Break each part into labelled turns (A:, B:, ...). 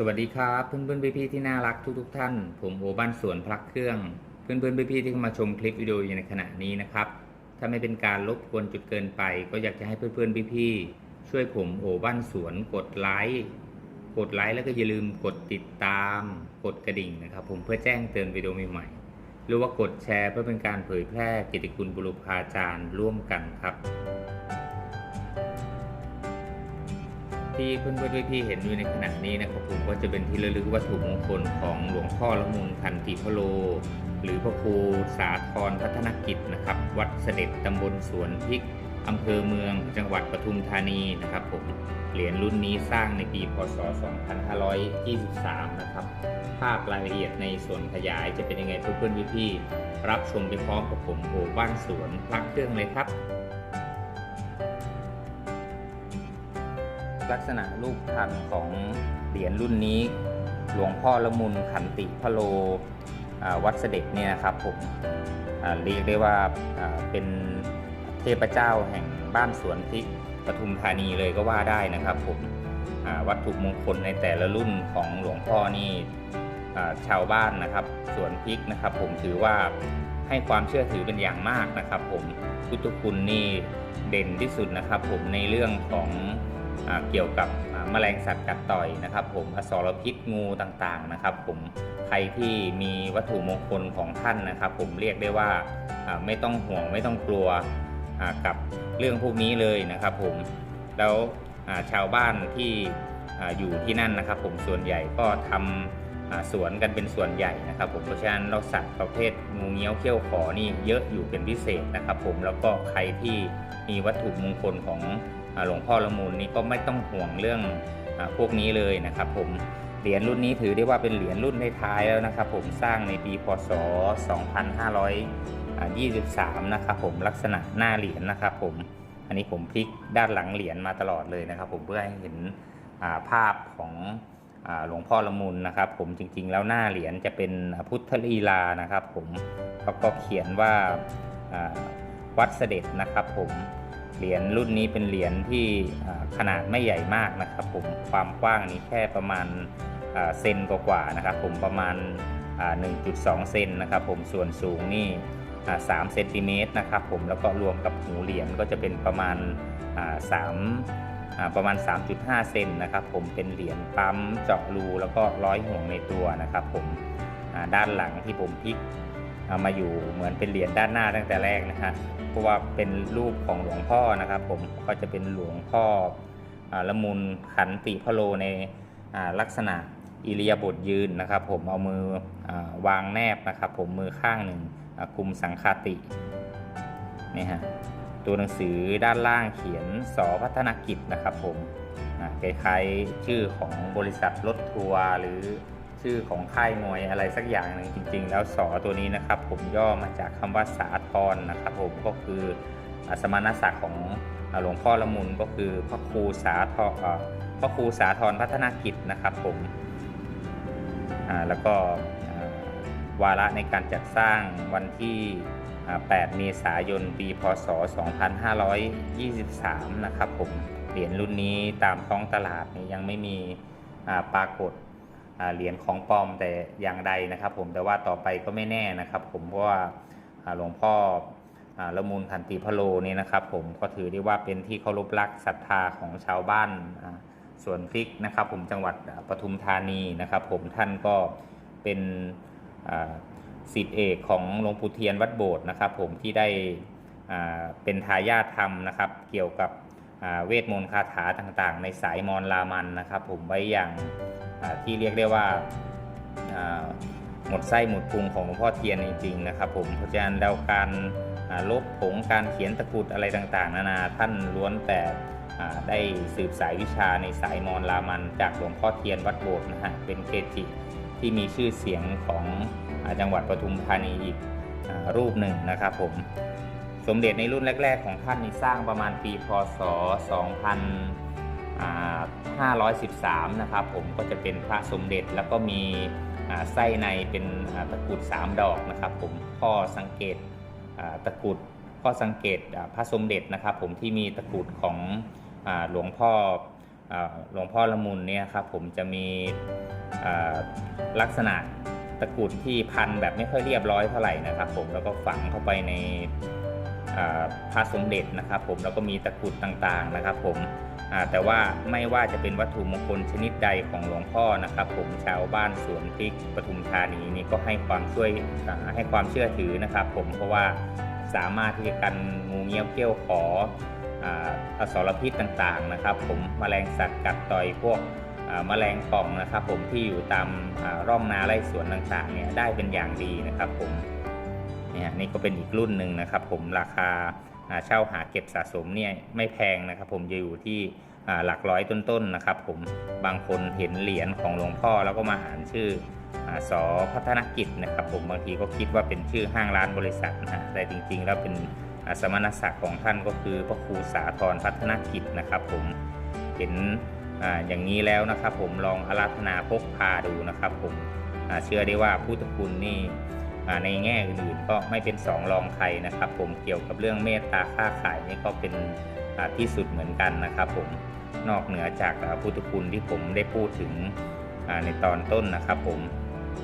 A: สวัสดีครับเพื่อนเพื่อนๆพี่ๆที่น่ารักทุกๆทท่าน ผมโอบ้านสวนพลักเครื่อง เพื่อนเพื่อนๆพี่ๆที่เข้ามาชมคลิปวิดีโออยู่ในขณะนี้นะครับ ถ้าไม่เป็นการรบกวนจุดเกินไป ก็อยากจะให้เพื่อนเพื่อนๆพี่ๆช่วยผมโอบ้านสวนกดไลค์กดไลค์แล้วก็อย่าลืมกดติดตาม กดกระดิ่งนะครับ ผมเพื่อแจ้งเตือนวิดีโอใหม่ๆหรือว่ากดแชร์เพื่อเป็นการเผยแพร่กิตติคุณบุรุษาจารย์ร่วมกันครับ ที่เพื่อนเพื่อนพี่เห็นอยู่ในขณะนี้นะครับผมก็จะเป็นที่ระลึกวัตถุมงคลของหลวงพ่อละมุนคันติพโล หรือพระครูสาธรพัฒนกิจนะครับ วัดเสด็จตำบลสวนพริกอำเภอเมืองจังหวัดปทุมธานีนะครับผมเหรียญรุ่นนี้สร้างในปีพศ 2523 นะครับ ภาพรายละเอียดในส่วนขยายจะเป็นยังไงเพื่อนๆพี่ๆรับชมไปพร้อมกับผมโอบ้านสวนพักเครื่องเลยครับ ลักษณะรูปพันธ์ของเหรียญรุ่นนี้ หลวงพ่อละมุนขันติพะโลวัดเสด็จเนี่ยครับผมเรียกได้ว่าเป็นเทพเจ้าแห่งบ้านสวนพริกปทุมธานีเลยก็ว่าได้นะครับผมวัตถุมงคลในแต่ละรุ่นของหลวงพ่อนี่ชาวบ้านนะครับสวนพริกนะครับ ผมถือว่าให้ความเชื่อถือเป็นอย่างมากนะครับ ผมพุทธคุณนี่เด่นที่สุดนะครับ ผมในเรื่องของ เกี่ยวกับอ่าแมลงสัตว์กัดต่อยนะครับ ผมอสรพิษงูต่างๆนะครับ ผมใครที่มีวัตถุมงคลของท่านนะครับ ผมเรียกได้ว่าไม่ต้องห่วงไม่ต้องกลัวกับเรื่องพวกนี้เลยนะครับ ผมแล้วชาวบ้านที่อยู่ที่นั่นนะครับ ผมส่วนใหญ่ก็ทำอ่าสวนกันเป็นส่วนใหญ่นะครับ ผมเพราะฉะนั้นเราสัตว์ประเภทงูเงี้ยวเขี้ยวขอนี่เยอะอยู่เป็นพิเศษนะครับ ผมแล้วก็ใครที่มีวัตถุมงคลของ หลวงพ่อละมุนนี่ก็ไม่ต้องห่วงเรื่องอพวกนี้เลยนะครับผมเหรียญรุ่นนี้ถือได้ว่าเป็นเหรียญรุ่นท้ายแล้วนะครับผมสร้างในปีพศ 2523 นะครับผมลักษณะหน้าเหรียญนะครับผมอันนี้ผมพลิกด้านหลังเหรียญมาตลอดเลยนะครับผมเพื่อให้เห็นาภาพของอหลวงพ่อละมุนนะครับผมจริงๆ แล้วหน้าเหรียญจะเป็นพุทธลีลานะครับผมเขาก็เขียนว่าอ่าวัดเสด็จนะครับผม เหรียญรุ่นนี้เป็นเหรียญที่ขนาดไม่ใหญ่มากนะครับผมความกว้างนี้แค่ประมาณเซนกว่าๆนะครับผมประมาณ 1.2 เซนนะครับผมส่วนสูงนี่3เซนติเมตรนะครับผมแล้วก็รวมกับหูเหรียญก็จะเป็นประมาณ3ประมาณ 3.5 เซนนะครับผมเป็นเหรียญปั๊มเจาะรูแล้วก็ร้อยห่วงในตัวนะครับผมด้านหลังที่ผมพลิก เอามาอยู่เหมือนเป็นเหรียญด้านหน้าตั้งแต่แรกนะฮะเพราะว่าเป็นรูปของหลวงพ่อนะครับ ผมก็จะเป็นหลวงพ่ออละมุนขันติพะโลในลักษณะอิริยาบถยืนนะครับ ผมเอามืออวางแนบนะครับ ผมมือข้างหนึ่งกุมสังคาตินี่ฮะตัวหนังสือด้านล่างเขียนสพัฒนกิจนะครับ ผมคล้ายๆชื่อของบริษัทรถทัวร์หรือ ชื่อของค่ายมวยอะไรสักอย่างหนึ่งจริง ๆ แล้วสอตัวนี้นะครับ ผมย่อมาจากคำว่าสาธรนะครับ ผมก็คือสมณศักดิ์ของหลวงพ่อละมุนก็คือพระครูสาธรอ่าพระครูสาธรพัฒนากิจนะครับผมแล้วก็วาระในการจัดสร้างวันที่ 8 เมษายน ปี พศ 2523 นะครับผม เหรียญรุ่นนี้ตามท้องตลาดยังไม่มีปรากฏ เหรียญของปลอมแต่อย่างใดนะครับ ผมแต่ว่าต่อไปก็ไม่แน่นะครับ ผมเพราะว่าหลวงพ่อละมูลขันติพะโลนี่นะครับ ผมก็ถือได้ว่าเป็นที่เคารพรักศรัทธาของชาวบ้านอ่าสวนพริกนะครับ ผมจังหวัดปทุมธานีนะครับ ผมท่านก็เป็นสิทธิเอกของหลวงปู่เทียนวัดโบสถ์นะครับ ผมที่ได้เป็นทายาทธรรมนะครับ เกี่ยวกับเวทมนต์คาถาต่างๆ ในสายมอญรามันนะครับ ผมไว้อย่าง ที่เรียกได้ว่าหมดไส้หมดพุงของหลวงพ่อเทียนจริงๆนะครับผมเพราะฉะนั้นแล้วการลบผงการเขียนตะกรุดอะไรต่างๆ นานาท่านล้วนแต่ได้สืบสายวิชาในสายมอญรามัน จากหลวงพ่อเทียนวัดโบสถ์นะฮะเป็นเกจิที่มีชื่อเสียงของอจังหวัดปทุมธานีอีกอรูปหนึ่งนะครับผมสมเด็จในรุ่นแรก ๆ ของท่านนี่สร้างประมาณปีพศ 2 0 513 นะครับผมก็จะเป็นพระสมเด็จแล้วก็มีไส้ในเป็นตะกรุด3 ดอกนะครับ ผมข้อสังเกตตะกรุดข้อสังเกตอ่าพระสมเด็จนะครับ ผมที่มีตะกรุดของหลวงพ่อหลวงพ่อละมุนเนี่ยครับผมจะมีลักษณะตะกรุดที่พันแบบไม่ค่อยเรียบร้อยเท่าไหร่นะครับ ผมแล้วก็ฝังเข้าไปในอ่าพระสมเด็จนะครับ ผมแล้วก็มีตะกรุดต่างๆนะครับ ผม แต่ว่าไม่ว่าจะเป็นวัตถุมงคลชนิดใดของหลวงพ่อนะครับ ผมชาวบ้านสวนพริกปทุมธานีนี่ก็ให้ความช่วยให้ความเชื่อถือนะครับ ผมเพราะว่าสามารถที่จะกันงูเงี้ยวเกี้ยวขออ่าอสรพิษต่างๆนะครับผมแมลงสัตว์กัดต่อยพวกอ่าแมลงป่องนะครับ ผมที่อยู่ตามร่องนาไร่สวนต่างๆเนี่ยได้เป็นอย่างดีนะครับ ผมเนี่ยนี่ก็เป็นอีกรุ่นหนึ่งนะครับ ผมราคา เช่าหาเก็บสะสมเนี่ยไม่แพงนะครับผมจะอยู่ที่หลักร้อยต้นๆนะครับ ผมบางคนเห็นเหรียญของหลวงพ่อแล้วก็มาอ่านชื่ออสอพัฒนกิจนะครับ ผมบางทีก็คิดว่าเป็นชื่อห้างร้านบริษัทนะฮะแต่จริง ๆ แล้วเป็นสมณศักดิ์ของท่านก็คือพระครูสาธรพัฒนกิจนะครับ ผมเห็นออย่างนี้แล้วนะครับ ผมลองอาราธนาพกพาดูนะครับ ผมเชื่อได้ว่าพุทธคุณนี่ ในแง่อื่นก็ไม่เป็นสองรองใครนะครับ ผมเกี่ยวกับเรื่องเมตตาค้าขายนี่ก็เป็นอ่าที่สุดเหมือนกันนะครับผมนอกเหนือจากพุทธคุณที่ผมได้พูดถึงในตอนต้นนะครับผม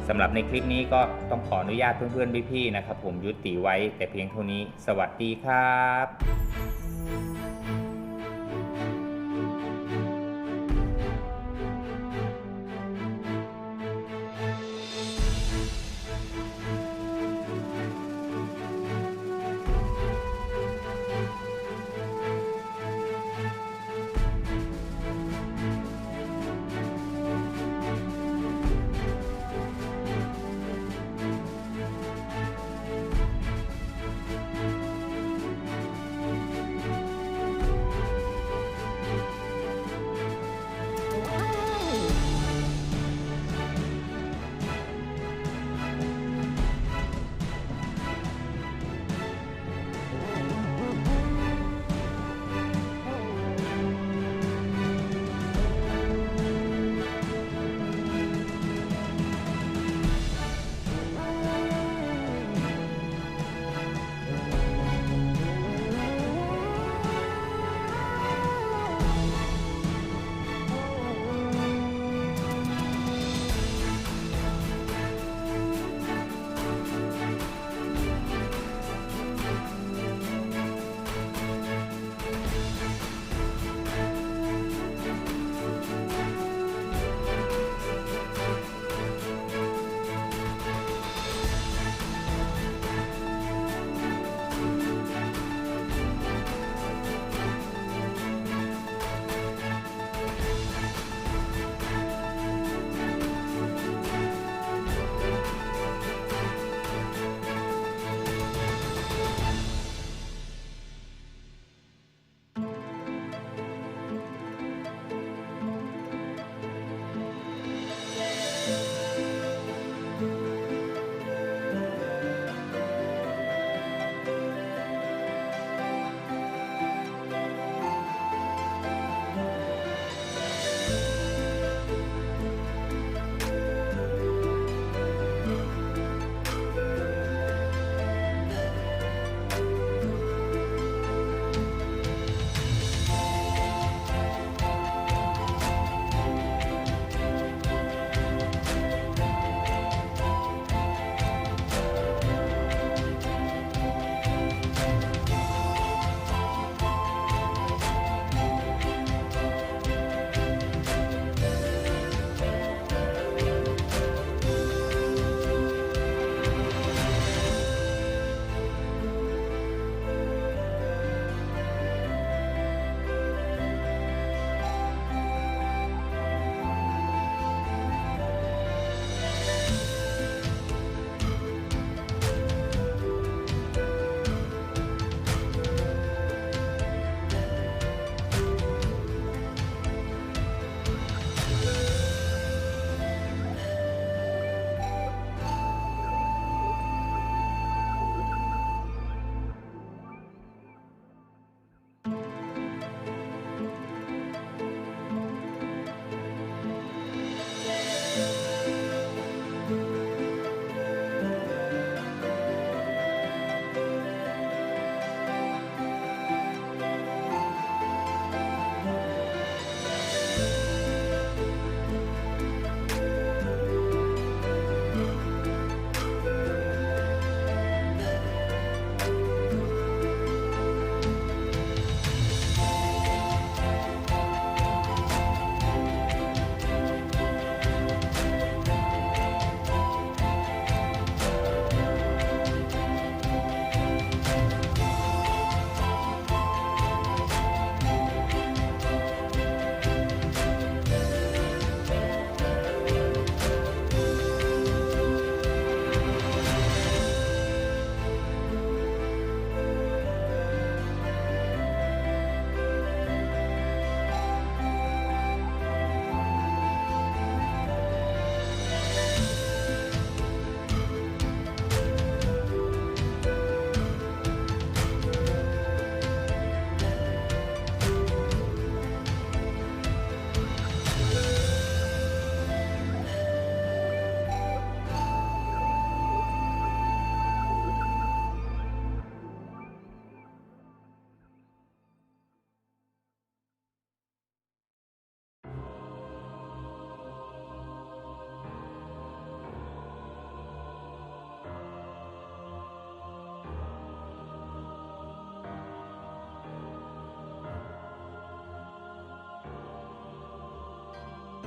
A: สำหรับในคลิปนี้ก็ต้องขออนุญาตเพื่อนๆพี่ๆนะครับ ผมยุติไว้แต่เพียงเท่านี้ สวัสดีครับ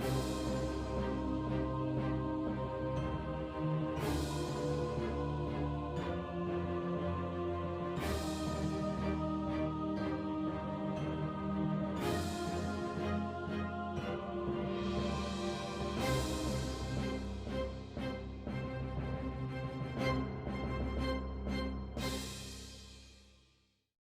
A: ค